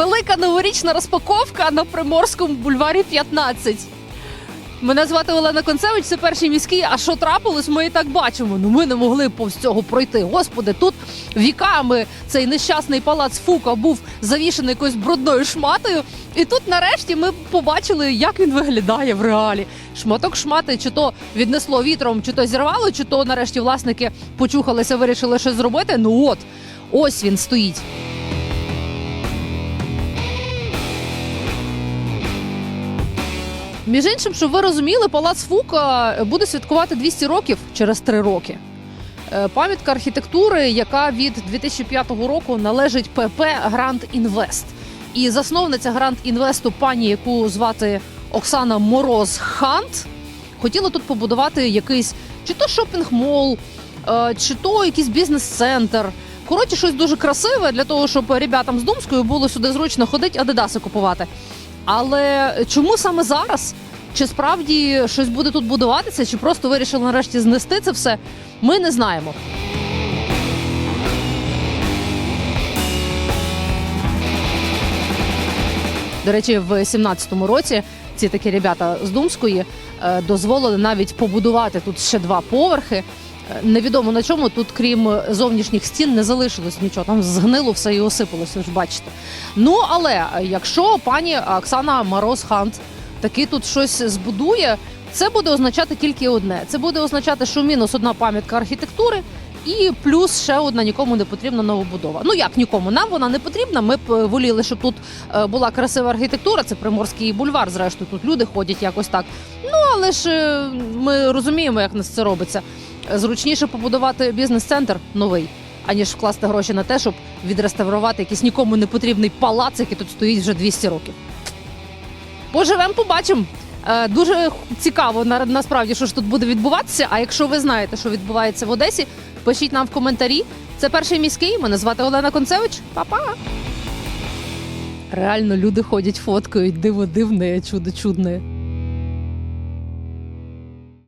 Велика новорічна розпаковка на Приморському бульварі 15. Мене звати Олена Концевич, це перший міський. А що трапилось, ми і так бачимо. Ну ми не могли повз цього пройти. Господи, тут віками цей нещасний палац Фука був завішений якоюсь брудною шматою. І тут, нарешті, ми побачили, як він виглядає в реалі. Шматок шмати, чи то віднесло вітром, чи то зірвало, чи то нарешті власники почухалися, вирішили щось зробити. Ну от, ось він стоїть. Між іншим, щоб ви розуміли, палац Фука буде святкувати 200 років через 3 роки. Е, Пам'ятка архітектури, яка від 2005 року належить ПП Гранд Інвест. І засновниця Гранд Інвесту, пані, яку звати Оксана Мороз Хант, хотіла тут побудувати якийсь чи то шопінг-мол, е, чи то якийсь бізнес-центр. Коротше, щось дуже красиве для того, щоб ребятам з Думською було сюди зручно ходити, адидаси купувати. Але чому саме зараз? Чи справді щось буде тут будуватися, чи просто вирішили нарешті знести це все? Ми не знаємо. До речі, в 17-му році ці такі ребята з Думської е, дозволили навіть побудувати тут ще два поверхи. Невідомо на чому тут, крім зовнішніх стін, не залишилось нічого. Там згнило все і осипалося. Ви ж бачите. Ну але якщо пані Оксана Мороз Хант таки тут щось збудує, це буде означати тільки одне: це буде означати, що мінус одна пам'ятка архітектури. І плюс ще одна нікому не потрібна новобудова. Ну як нікому? Нам вона не потрібна. Ми б е, воліли, щоб тут е, була красива архітектура. Це приморський бульвар. Зрештою, тут люди ходять якось так. Ну але ж е, ми розуміємо, як нас це робиться. Зручніше побудувати бізнес-центр новий, аніж вкласти гроші на те, щоб відреставрувати якийсь нікому не потрібний палац, який тут стоїть вже 200 років. Поживемо, побачимо. Е, Дуже цікаво насправді, що ж тут буде відбуватися. А якщо ви знаєте, що відбувається в Одесі, пишіть нам в коментарі. Це перший міський. Мене звати Олена Концевич. Па-па! Реально люди ходять, фоткають, диво дивне, чудо чудне.